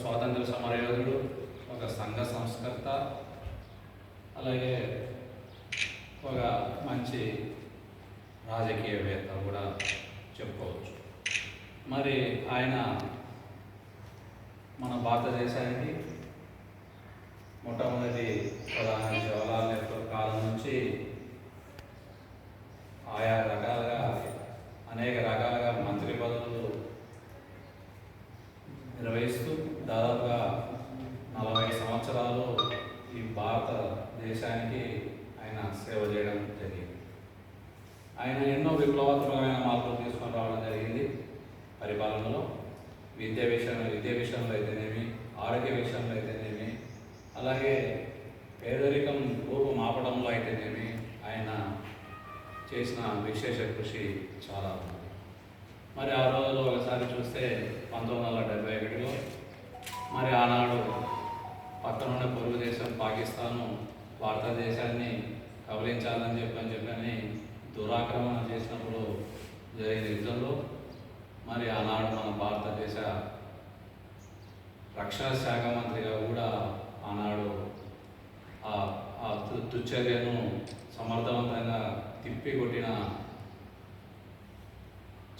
స్వాతంత్ర సమరయోధుడు ఒక సంఘ సంస్కర్త అలాగే ఒక మంచి రాజకీయవేత్త కూడా చెప్పుకోవచ్చు. మరి ఆయన మన భారతదేశానికి ఆయన ఎన్నో విప్లవాత్మకమైన మార్పులు తీసుకొని రావడం జరిగింది. పరిపాలనలో విద్య విషయంలో విద్య విషయంలో అయితేనేమి ఆరోగ్య విషయంలో అయితేనేమి అలాగే పేదరికం రూపం మాపడంలో అయితేనేమి ఆయన చేసిన విశేష కృషి చాలా ఉంది. మరి ఆ రోజుల్లో ఒకసారి చూస్తే పంతొమ్మిది వందల డెబ్బై ఒకటిలో మరి ఆనాడు పక్కనున్న పొరుగు దేశం పాకిస్తాను భారతదేశాన్ని కబలించాలని చెప్పని చెప్పని దురాక్రమణ చేసినప్పుడు జరిగిన యుద్ధంలో మరి ఆనాడు మన భారతదేశ రక్షణ శాఖ మంత్రిగా కూడా ఆనాడు ఆ ఆ దుశ్చర్యను సమర్థవంతంగా తిప్పికొట్టిన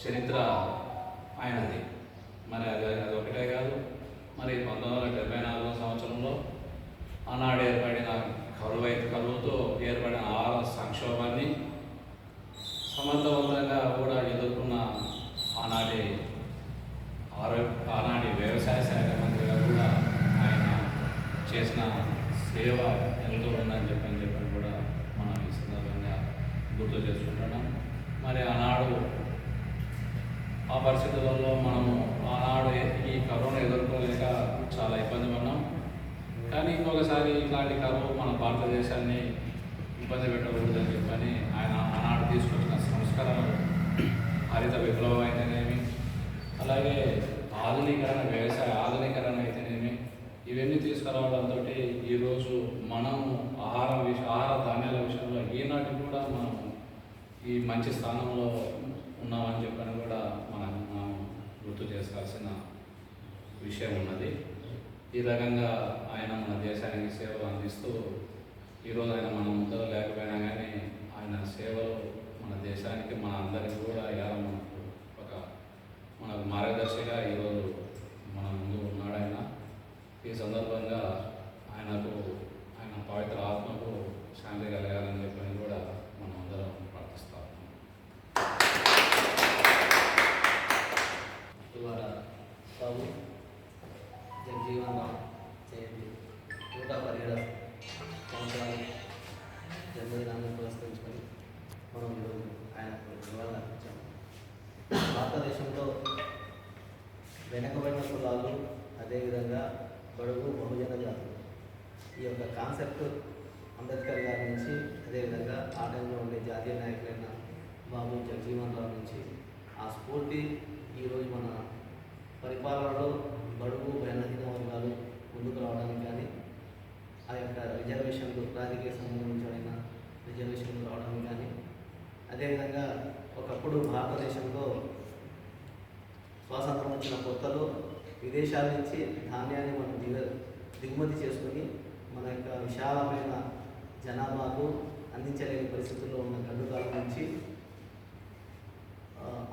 చరిత్ర ఆయనది. మరి అది అది ఒకటే కాదు మరి పంతొమ్మిది వందల డెబ్బై నాలుగో సంవత్సరంలో ఆనాడు ఏర్పడిన కరువు కరువుతో ఏర్పడిన ఆహార సంక్షోభాన్ని సమర్థవంతంగా కూడా ఎదుర్కొన్న ఆనాటి ఆరోగ్య ఆనాటి వ్యవసాయ శాఖ మంత్రిగా కూడా ఆయన చేసిన సేవ ఎంతో ఉందని చెప్పని చెప్పని కూడా మనం ఈ సందర్భంగా గుర్తు చేసుకుంటున్నాం. మరి ఆనాడు ఆ పరిస్థితులలో మనము ఆనాడు ఈ కరోనా ఎదుర్కోలేక చాలా ఇబ్బంది పడ్డాం. కానీ ఇంకొకసారి ఇలాంటి కరువు మన భారతదేశాన్ని ఇబ్బంది పెట్టకూడదని చెప్పని ఆయన ఆనాడు తీసుకొచ్చిన సంస్కరణలు హరిత విప్లవం అయితేనేమి అలాగే ఆధునీకరణ వ్యవసాయ ఆధునీకరణ అయితేనేమి ఇవన్నీ తీసుకురావడంతో ఈరోజు మనము ఆహారం విష ఆహార ధాన్యాల విషయంలో ఈనాటి కూడా మనం ఈ మంచి స్థానంలో ఉన్నామని చెప్పని కూడా మనం గుర్తు చేసుకోవాల్సిన విషయం ఉన్నది. ఈ రకంగా ఆయన మన దేశానికి సేవలు అందిస్తూ ఈరోజు ఆయన మన ముందర లేకపోయినా కానీ ఆయన సేవలు మన దేశానికి మన అందరికీ కూడా ఇలా మనకు ఒక మనకు మార్గదర్శిగా ఈరోజు అదేవిధంగా బడుగు బహుజన జాతులు. ఈ యొక్క కాన్సెప్ట్ అంబేద్కర్ గారి నుంచి అదేవిధంగా ఆ టైంలో ఉండే జాతీయ నాయకులైన బాబు జగజీవన్ రావు నుంచి ఆ స్ఫూర్తి ఈరోజు మన పరిపాలనలో బడుగు బలహీన వర్గాలు ముందుకు రావడానికి కానీ ఆ యొక్క రిజర్వేషన్లు రాజకీయ సంబంధించిన రిజర్వేషన్లు రావడానికి కానీ అదేవిధంగా ఒకప్పుడు భారతదేశంలో స్వాతంత్రం వచ్చిన కొత్తలో విదేశాల నుంచి ధాన్యాన్ని మనం దిగ దిగుమతి చేసుకొని మన యొక్క విశాలమైన జనాభాకు అందించలేని పరిస్థితుల్లో ఉన్న గడ్డుకాల నుంచి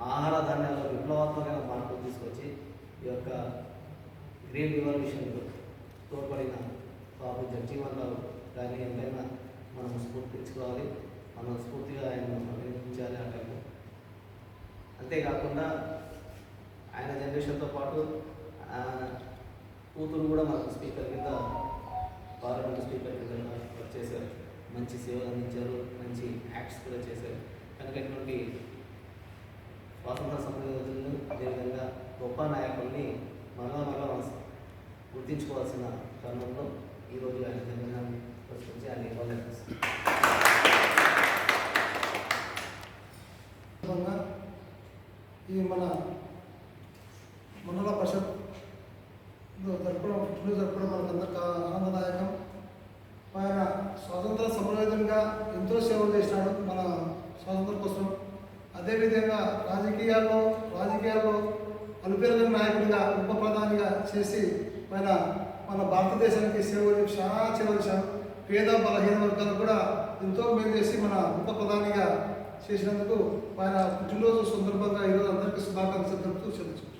ఆహార ధాన్యాల విప్లవాత్మకమైన మార్పులు తీసుకొచ్చి ఈ యొక్క గ్రీన్ రివల్యూషన్కు తోడ్పడిన బాబు జగ్జీవన్ రావు గారిని ఎంతైనా మనం స్ఫూర్తించుకోవాలి. మనం స్ఫూర్తిగా ఆయన అభినందించాలి ఆ అంతేకాకుండా ఆయన జనరేషన్తో పాటు కూతురు కూడా మనకు స్పీకర్ కింద పార్లమెంట్ స్పీకర్ కింద వర్క్ చేశారు. మంచి సేవలు అందించారు. మంచి యాక్ట్స్ కూడా చేశారు. కనుక ఇటువంటి స్వాతంత్ర సమరయోధులను అదేవిధంగా గొప్ప నాయకుల్ని మరలా మరలా గుర్తించుకోవాల్సిన క్రమంలో ఈరోజు ఆయన జన్మదినాన్ని పురస్కరించి ఆయన ఇవ్వాలి సందర్భంగా ఈ మన మండల పరిషత్ జరపడం పుట్టినరోజు జరపడం మనకందరికి ఆనందదాయకం. ఆయన స్వాతంత్ర సమరయోధంగా ఎంతో సేవలు చేసినాడు మన స్వాతంత్రం కోసం. అదేవిధంగా రాజకీయాల్లో రాజకీయాల్లో అలుపెరగని నాయకుడిగా ఉప ప్రధానిగా చేసి ఆయన మన భారతదేశానికి సేవలు చాలా సేవలు చేశారు. పేద బలహీన వర్గాలకు కూడా ఎంతో మేలు చేసి మన ఉప ప్రధానిగా చేసినందుకు ఆయన పుట్టినరోజు సందర్భంగా ఈరోజు అందరికీ శుభాకాంక్షలు తెలుపుతూ చెల్లించారు